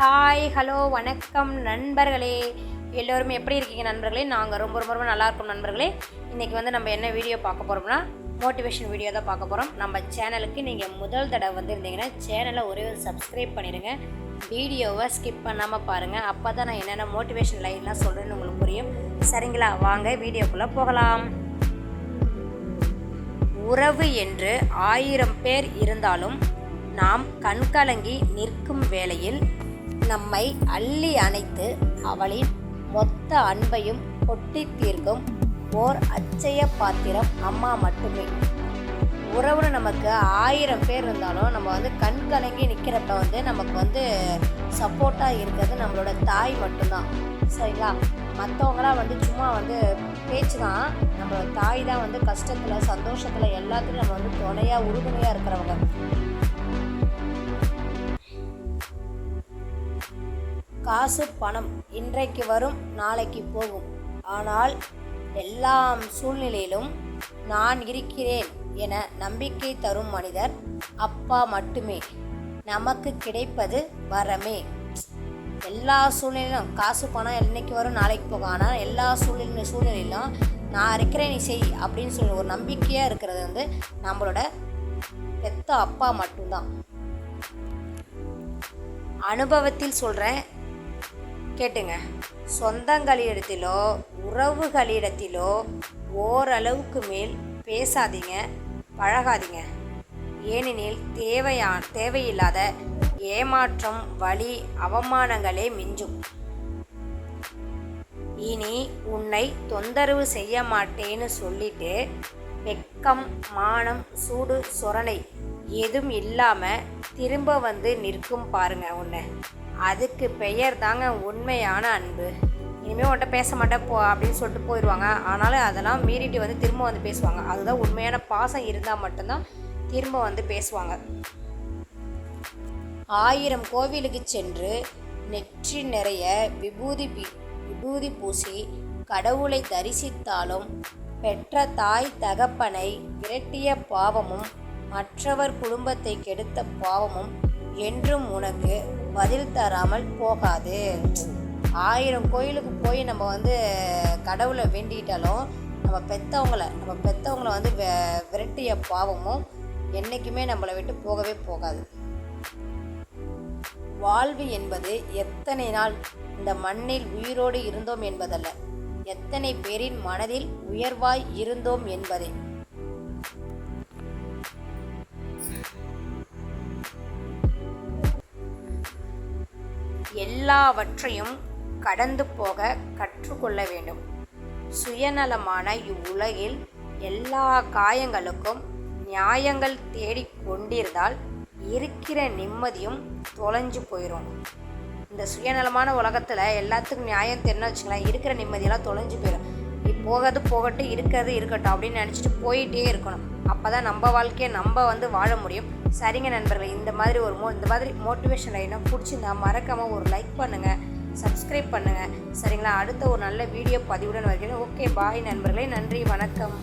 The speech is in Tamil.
ஹாய் ஹலோ வணக்கம் நண்பர்களே. எல்லோரும் எப்படி இருக்கீங்க நண்பர்களே? நாங்கள் ரொம்ப ரொம்ப ரொம்ப நல்லா இருக்கோம் நண்பர்களே. இன்றைக்கி வந்து நம்ம என்ன வீடியோ பார்க்க போகிறோம்னா மோட்டிவேஷன் வீடியோ தான் பார்க்க போகிறோம் நம்ம சேனலுக்கு நீங்கள் முதல் தடவை வந்திருந்தீங்கன்னா சேனலை ஒரே ஒரு சப்ஸ்கிரைப் பண்ணிடுங்க வீடியோவை ஸ்கிப் பண்ணாமல் பாருங்கள் அப்போ தான் நான் என்னென்ன மோட்டிவேஷன் லைன்லாம் சொல்கிறேன்னு உங்களுக்கு புரியும். சரிங்களா? வாங்க வீடியோக்குள்ளே போகலாம். உறவு என்று ஆயிரம் பேர் இருந்தாலும் நாம் கண்கலங்கி நிற்கும் வேளையில் நம்மை அள்ளி அணைத்து அவளின் மொத்த அன்பையும் கொட்டி தீர்க்கும் ஓர் அச்சய பாத்திரம் அம்மா மட்டுமே. உறவுன்னு நமக்கு ஆயிரம் பேர் இருந்தாலும் நம்ம வந்து கண் கலங்கி நிற்கிறப்ப வந்து நமக்கு வந்து சப்போர்ட்டாக இருக்கிறது நம்மளோட தாய் மட்டும்தான். சரிங்களா? மற்றவங்களாம் வந்து சும்மா வந்து பேச்சு தான் நம்மளோட தாய் தான் வந்து கஷ்டத்தில் சந்தோஷத்தில் எல்லாத்துலையும் நம்ம வந்து துணையாக உறுதுணையாக இருக்கிறவங்க. காசு பணம் இன்றைக்கு வரும் நாளைக்கு போகும். ஆனால் எல்லாம் சூழ்நிலையிலும் நான் இருக்கிறேன் என நம்பிக்கை தரும் மனிதர் அப்பா மட்டுமே. நமக்கு கிடைப்பது வரமே. எல்லா சூழ்நிலையிலும் காசு பணம் என்னைக்கு வரும் நாளைக்கு போகும். ஆனால் எல்லா சூழ்நிலை சூழ்நிலையிலும் நான் இருக்கிறேன் நீ செய் அப்படின்னு சொல்லி ஒரு நம்பிக்கையாக இருக்கிறது வந்து நம்மளோட பெத்த அப்பா மட்டும்தான். அனுபவத்தில் சொல்கிறேன் கேட்டுங்க. சொந்தங்களிடத்திலோ உறவுகளிடத்திலோ ஓரளவுக்கு மேல் பேசாதீங்க பழகாதீங்க. ஏனெனில் தேவையா தேவையில்லாத ஏமாற்றம் வழி அவமானங்களே மிஞ்சும். இனி உன்னை தொந்தரவு செய்ய மாட்டேன்னு சொல்லிட்டு வெக்கம் மானம் சூடு சொரணை எதுவும் இல்லாமல் திரும்ப வந்து நிற்கும் பாருங்க உன்னை. அதுக்கு பெயர் தாங்க உண்மையான அன்பு. இனிமேல் உன்கிட்ட பேச மாட்டேன் போ அப்படின்னு சொல்லிட்டு போயிடுவாங்க ஆனாலும் அதெல்லாம் மீறிட்டு வந்து திரும்ப வந்து பேசுவாங்க. அதுதான் உண்மையான பாசம் இருந்தால் மட்டும்தான் திரும்ப வந்து பேசுவாங்க. ஆயிரம் கோவிலுக்கு சென்று நெற்றி நிறைய விபூதி விபூதி பூசி கடவுளை தரிசித்தாலும் பெற்ற தாய் தகப்பனை விரட்டிய பாவமும் மற்றவர் குடும்பத்தை கெடுத்த பாவமும் என்றும் உனக்கு பதில் தராமல் போகாது. ஆயிரம் கோயிலுக்கு போய் நம்ம வந்து கடவுளை வேண்டிட்டாலும் நம்ம பெற்றவங்கள நம்ம பெற்றவங்கள வந்து விரட்டிய பாவமும் என்றைக்குமே நம்மளை விட்டு போகவே போகாது. வாழ்வு என்பது எத்தனை நாள் இந்த மண்ணில் உயிரோடு இருந்தோம் என்பதல்ல. எத்தனை பேரின் மனதில் உயர்வாய் இருந்தோம் என்பதே. எல்லாவற்றையும் கடந்து போக கற்றுக்கொள்ள வேண்டும். சுயநலமான இவ்வுலகில் எல்லா காயங்களுக்கும் நியாயங்கள் தேடிக் கொண்டிருந்தால் இருக்கிற நிம்மதியும் தொலைஞ்சு போயிடும் இந்த சுயநலமான உலகத்தில் எல்லாத்துக்கும் நியாயம் தெரிஞ்சு வச்சுக்கலாம் இருக்கிற நிம்மதியெல்லாம் தொலைஞ்சு போயிடும் போகிறது போகட்டும் இருக்கிறது இருக்கட்டும் அப்படின்னு நினச்சிட்டு போயிட்டே இருக்கணும். அப்போ தான் நம்ம வாழ்க்கையை நம்ம வந்து வாழ முடியும். சரிங்க நண்பர்களே இந்த மாதிரி ஒரு மோ இந்த மாதிரி மோட்டிவேஷன் லைனாக பிடிச்சிருந்தா மறக்காமல் ஒரு லைக் பண்ணுங்கள் சப்ஸ்கிரைப் பண்ணுங்கள் சரிங்களா? அடுத்த ஒரு நல்ல வீடியோ பதிவுடன் வருகிறேன். ஓகே பாய் நண்பர்களே. நன்றி வணக்கம்.